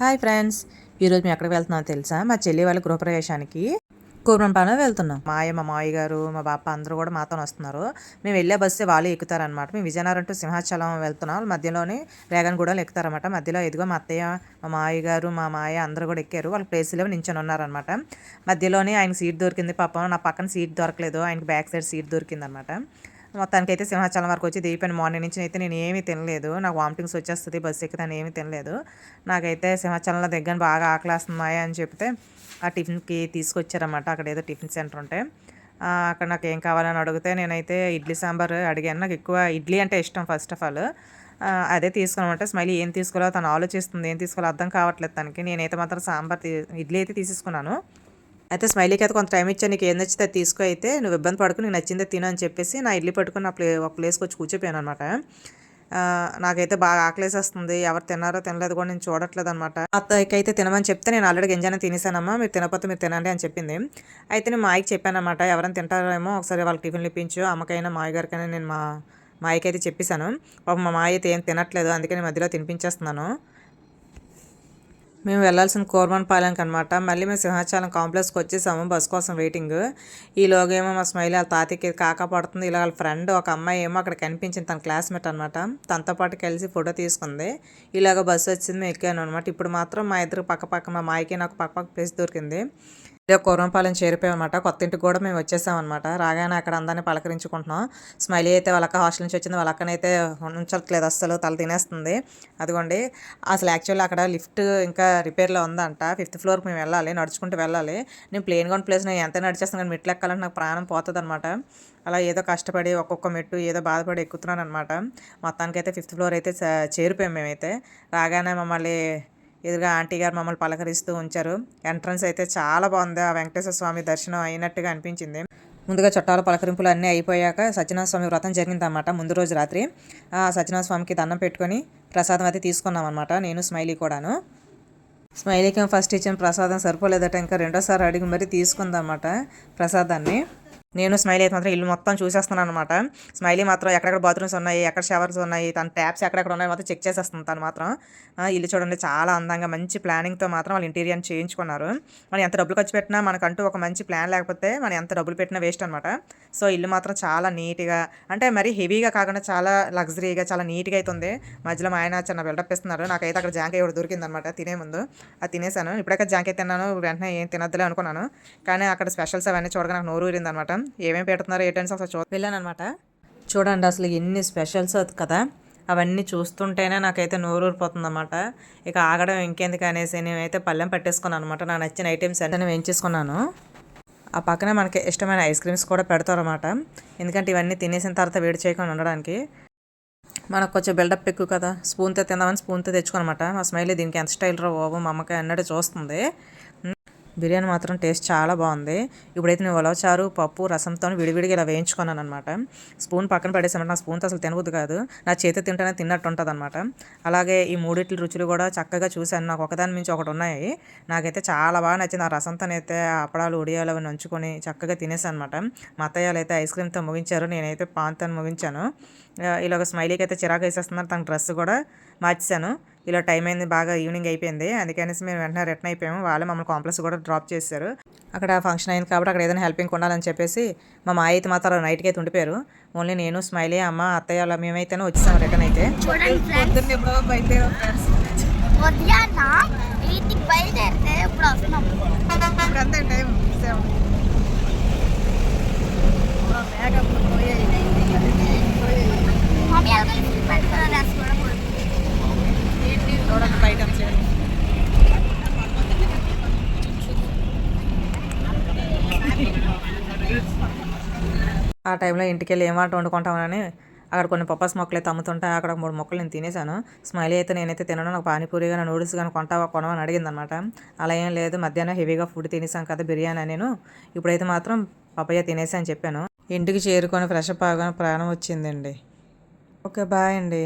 Hi friends. ఈరోజు మేము ఎక్కడికి వెళ్తున్నామో తెలుసా? మా చెల్లి వాళ్ళ గృహప్రవేశానికి కూర్మంపాలెం వెళ్తున్నాం. మా అయ్య మా మావయ్య గారు మా బాప అందరూ కూడా మాతో వస్తున్నారు. మేము వెళ్ళే బస్సు వాళ్ళు ఎక్కుతారనమాట మేము విజయనగరం టు సింహాచలం వెళ్తున్నాం. మధ్యలోని రేగన్గూడలు ఎక్కుతారనమాట మధ్యలో ఎదుగో మా అత్తయ్య మా మావయ్య గారు మా మావయ్య అందరూ కూడా ఎక్కారు. వాళ్ళ ప్లేస్లో నించొని ఉన్నారనమాట మధ్యలోనే ఆయన సీట్ దొరికింది పాపం. నా పక్కన సీట్ దొరకలేదు. ఆయనకి బ్యాక్ సైడ్ సీట్ దొరికింది అనమాట మొత్తానికైతే సింహాచలం వరకు వచ్చి దిగిపోయిన. మార్నింగ్ నుంచి అయితే నేను ఏమీ తినలేదు. నాకు వామిటింగ్స్ వచ్చేస్తుంది బస్సు ఎక్కుతాను ఏమీ తినలేదు. నాకైతే సింహాచలంలో దగ్గర బాగా ఆకలేస్తున్నాయి అని చెప్తే ఆ టిఫిన్కి తీసుకొచ్చారన్నమాట. అక్కడ ఏదో టిఫిన్ సెంటర్ ఉంటే. అక్కడ నాకు ఏం కావాలని అడిగితే నేనైతే ఇడ్లీ సాంబార్ అడిగాను. నాకు ఎక్కువ ఇడ్లీ అంటే ఇష్టం ఫస్ట్ ఆఫ్ ఆల్. అదే తీసుకున్నామంటే స్మైలీ ఏం తీసుకోవాలో తను ఆలోచిస్తుంది. ఏం తీసుకోవాలో అర్థం కావట్లేదు తనకి. నేనైతే మాత్రం సాంబార్ ఇడ్లీ అయితే తీసేసుకున్నాను. అయితే స్మైలీకి అయితే కొంత టైం ఇచ్చా నీకు ఏం నచ్చితే తీసుకో అయితే. నువ్వు ఇబ్బంది పడుకు నీకు నచ్చిందే తిను అని చెప్పేసి నా ఇడ్లీ పట్టుకుని నా ప్లే ఒక ప్లేస్కి వచ్చి కూర్చోపోయాను అనమాట నాకైతే బాగా ఆకలేసేస్తుంది. ఎవరు తిన్నారో తినలేదు కూడా నేను చూడట్లేదు అనమాట అత్తయ్యకైతే తినమని చెప్తే నేను ఆల్రెడీ గింజానే తినేసానమ్మా మీరు తినకపోతే మీరు తినండి అని చెప్పింది. అయితే నేను మాయకి చెప్పానమాట ఎవరైనా తింటారేమో ఒకసారి వాళ్ళకి టిఫిన్లు ఇప్పించు అమ్మకైనా మాయ గారికైనా నేను మా మాయకైతే అయితే చెప్పేశాను. పాపం మా మాయ అయితే ఏం తినట్లేదు అందుకే నేను మధ్యలో తినిపించేస్తున్నాను. మేము వెళ్ళాల్సిన కోర్మన్ పాలెంకి అనమాట మళ్ళీ మేము సింహాచలం కాంప్లెక్స్కి వచ్చేసాము బస్ కోసం వెయిటింగ్. ఈలోగా ఏమో మా స్మైల్ వాళ్ళ తాతకి కాకా పడుతుంది. ఇలా వాళ్ళ ఫ్రెండ్ ఒక అమ్మాయి ఏమో అక్కడ కనిపించింది. తన క్లాస్మేట్ అనమాట తనతో పాటు కలిసి ఫోటో తీసుకుంది. ఇలాగ బస్సు వచ్చింది మేము ఎక్కాను అనమాట ఇప్పుడు మాత్రం మా ఇద్దరు పక్క పక్క మా మాయకి నాకు పక్క పక్క ప్లేస్ దొరికింది. ఇదే కోరంపాలెం చేరిపోయామన్నమాట. కొత్త ఇంటికి కూడా మేము వచ్చేసామన్నమాట. రాగానే అక్కడ అందరినీ పలకరించుకుంటున్నాం. స్మైలీ అయితే వాళ్ళక్క హాస్టల్ నుంచి వచ్చింది. వాళ్ళక్కనైతే ఉంచట్లేదు అస్సలు తల తినేస్తుంది. అదిగోండి అసలు యాక్చువల్లీ అక్కడ లిఫ్ట్ ఇంకా రిపేర్లో ఉందంట. ఫిఫ్త్ ఫ్లోర్కి మేము వెళ్ళాలి నడుచుకుంటూ వెళ్ళాలి. నేను ప్లేన్గా ఉన్న ప్లేస్ నేను ఎంత నడిచేస్తాను కానీ మెట్లు ఎక్కాలంటే నాకు ప్రాణం పోతుంది అనమాట అలా ఏదో కష్టపడి ఒక్కొక్క మెట్టు ఏదో బాధపడి ఎక్కుతున్నాను అనమాట మొత్తానికైతే ఫిఫ్త్ ఫ్లోర్ అయితే చేరిపోయాం మేమైతే. రాగానే మమ్మల్ని ఎదురుగా ఆంటీ గారు మమ్మల్ని పలకరిస్తూ ఉంచారు. ఎంట్రన్స్ అయితే చాలా బాగుంది. ఆ వెంకటేశ్వర స్వామి దర్శనం అయినట్టుగా అనిపించింది. ముందుగా చుట్టాల పలకరింపులు అన్నీ అయిపోయాక సత్యనాథ స్వామి వ్రతం జరిగిందనమాట ముందు రోజు రాత్రి ఆ సత్యనాథ స్వామికి దండం పెట్టుకొని ప్రసాదం అయితే తీసుకున్నాం అనమాట నేను స్మైలీ కూడాను. స్మైలీకి ఫస్ట్ ఇచ్చిన ప్రసాదం సరిపోలేదట. ఇంకా రెండోసారి అడిగి మరీ తీసుకుందన్నమాట ప్రసాదాన్ని. నేను స్మైలీ అయితే మాత్రం ఇల్లు మొత్తం చూసేస్తున్నాను అనమాట స్మైలీ మాత్రం ఎక్కడెక్కడ బాత్రూమ్స్ ఉన్నాయి ఎక్కడ షవర్స్ ఉన్నాయి తన ట్యాప్స్ ఎక్కడెక్కడ ఉన్నాయి మొత్తం చెక్ చేసేస్తుంది తను మాత్రం. ఆ, ఇల్లు చూడండి చాలా అందంగా మంచి ప్లానింగ్తో మాత్రం వాళ్ళు ఇంటీరియర్ చేయించుకున్నారు. మనం ఎంత డబ్బులు ఖర్చు పెట్టినా మనకంటూ ఒక మంచి ప్లాన్ లేకపోతే మనం ఎంత డబ్బులు పెట్టినా వేస్ట్ అనమాట సో ఇల్లు మాత్రం చాలా నీట్గా అంటే మరి హెవీగా కాకుండా చాలా లగ్జరీగా చాలా నీట్గా అయితే ఉంది. మధ్యలో మా ఆయన చిన్న బిల్డప్ ఇస్తున్నారు. నాకైతే అక్కడ జాంకాయ ఒకటి దొరికింది అనమాట తినే ముందు. అది తినేసాను. ఇప్పుడైతే జాంకాయ తిన్నాను వెంటనే ఏం తినద్దులే అనుకున్నాను. కానీ అక్కడ స్పెషల్స్ అవన్నీ చూడగా నాకు నోరు ఊరింది అనమాట ఏమేమి పెడుతున్నారో ఏంటని అసలు చూ వెళ్ళాను అనమాట చూడండి అసలు ఎన్ని స్పెషల్స్ కదా. అవన్నీ చూస్తుంటేనే నాకైతే నోరు ఊరిపోతుంది అనమాట ఇక ఆగడం ఇంకెందుకు అనేసి నేనైతే పళ్ళెం పట్టేసుకున్నాను అనమాట నాకు నచ్చిన ఐటమ్స్ అంటే వేయించేసుకున్నాను ఆ పక్కనే మనకి ఇష్టమైన ఐస్ క్రీమ్స్ కూడా పెడతారన్నమాట. ఎందుకంటే ఇవన్నీ తినేసిన తర్వాత వేడి చేయకుండా ఉండడానికి. మనకు కొంచెం బిల్డప్ ఎక్కువ కదా. స్పూన్తో తిందామని స్పూన్తో తెచ్చుకోనమాట మా స్మైల్ దీనికి ఎంత స్టైల్ రా బాబు మా అమ్మకాయ అన్నట్టు చూస్తుంది. బిర్యానీ మాత్రం టేస్ట్ చాలా బాగుంది. ఇప్పుడైతే నేను ఉలవచారు పప్పు రసంతో విడివిడిగా ఇలా వేయించుకున్నాను అనమాట స్పూన్ పక్కన పడేసామంటే నా స్పూన్తో అసలు తినబుద్దు కాదు. నా చేతి తింటేనే తిన్నట్టు ఉంటుంది అనమాట అలాగే ఈ మూడిట్ల రుచులు కూడా చక్కగా చూశాను. నాకు ఒకదాని మించి ఒకటి ఉన్నాయి. నాకైతే చాలా బాగా నచ్చింది. ఆ రసంతోనైతే అప్పడాలు ఉడియాలు అవి నంచుకొని చక్కగా తినేసాను అనమాట మా అత్తయ్యలు అయితే ఐస్ క్రీమ్తో ముగించారు. నేనైతే పాన్తో ముగించాను. ఇలాగ స్మైలీకి అయితే చిరాకు వేసేస్తున్నారు. తన డ్రెస్ కూడా మార్చేశాను. ఇలా టైం అయింది బాగా ఈవినింగ్ అయిపోయింది. అందుకనేసి మేము వెంటనే రిటర్న్ అయిపోయాము. వాళ్ళు మమ్మల్ని కాంప్లెక్స్ కూడా డ్రాప్ చేశారు. అక్కడ ఫంక్షన్ అయింది కాబట్టి అక్కడ ఏదైనా హెల్పింగ్ ఉండాలని చెప్పేసి మా మాయ అయితే మాత్రం నైట్కి అయితే ఉండిపోయారు. ఓన్లీ నేను స్మైలీ అమ్మ అత్తయ్య అలా మేమైతేనే వచ్చేసాము రిటర్న్ అయితే. ఇప్పుడు వస్తున్నాం. మమ్మీ అలాగే లిఫ్ట్ పెట్టుకుని వేసుకోవడం ఆ టైంలో ఇంటికి వెళ్ళి ఏం వంట వండుకుంటామని అక్కడ కొన్ని పప్పాస్ మొక్కలు అయితే అమ్ముతుంటాయి అక్కడ మూడు మొక్కలు నేను తినేశాను. స్మైలీ అయితే నేనైతే తినను. నాకు పానీపూరి కానీ నూడిల్స్ కానీ కొంటావా కొనవని అడిగింది అనమాట అలా ఏం లేదు. మధ్యాహ్నం హెవీగా ఫుడ్ తినేసాం కదా బిర్యానీ నేను. ఇప్పుడైతే మాత్రం పపయ్య తినేసా అని చెప్పాను. ఇంటికి చేరుకొని ఫ్రెష్ అప్ ప్రాణం వచ్చిందండి. ఓకే బాయ్ అండి.